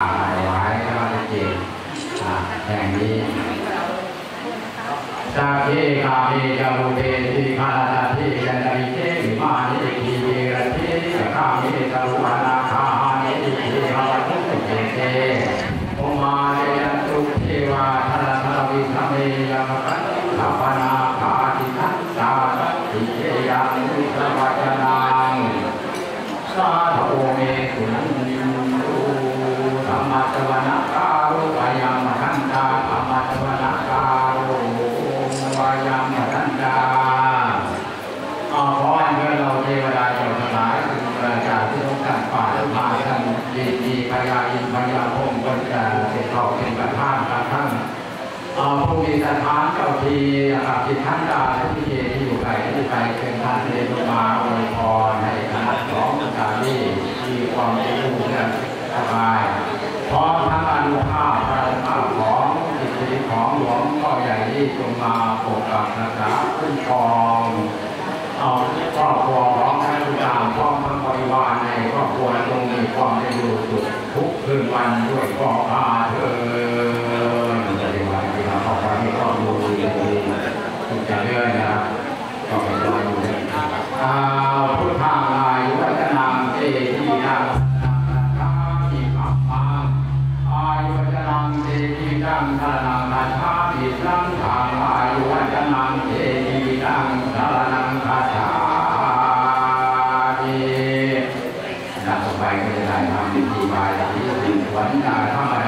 ถวายพระเจตแห่งนี้สักเคกาเมจารุเตติคาราติยันติเตวิมานิทีเวรเทกาเมจารุวนาคานิติเทหะวัตุเตเตโอมาเยตุเทวาทาทาวิธเมยังคันทัปนาคาติทัสสาติเยยังวิสวัจนังสาธุเมตุนัน พญาอินพญาพงศ์ก็จะเสด็จเข้าเป็นประธานประท่านเอ่อผู้มีสถานเจ้าทีนะครับที่านดาและที่เจที่อยู่ไกลที่ไกลเป็นท่านเรียนมาอวยพรให้คณะของสาลีมีความรู้เรื่องสบายพร้อมทั้งอนุภาพพระภาพของจิตวิของหลวงพ่อใหญ่ที่จงมาปกปักรักษาคุ้มครอง วารในครอบครัวจงมีความเป็นอยู่สุขทุกคืนวันด้วยขอพาเธอจะเป็นวันที่เราเข้าไปให้ข้อมูลดีทุกจะเลื่อนนะครับก็ไปรอดูอ่าพุทธาลายวัฒนามเจที่ดังนาที่ปักปังอายุวัฒนามเจที่ดังทานังนาชาที่ดังทางอายุวัฒนามเจที่ดังทานั ไปก็จะได้ทำดีบาอย่างที่วันนาธรรมดา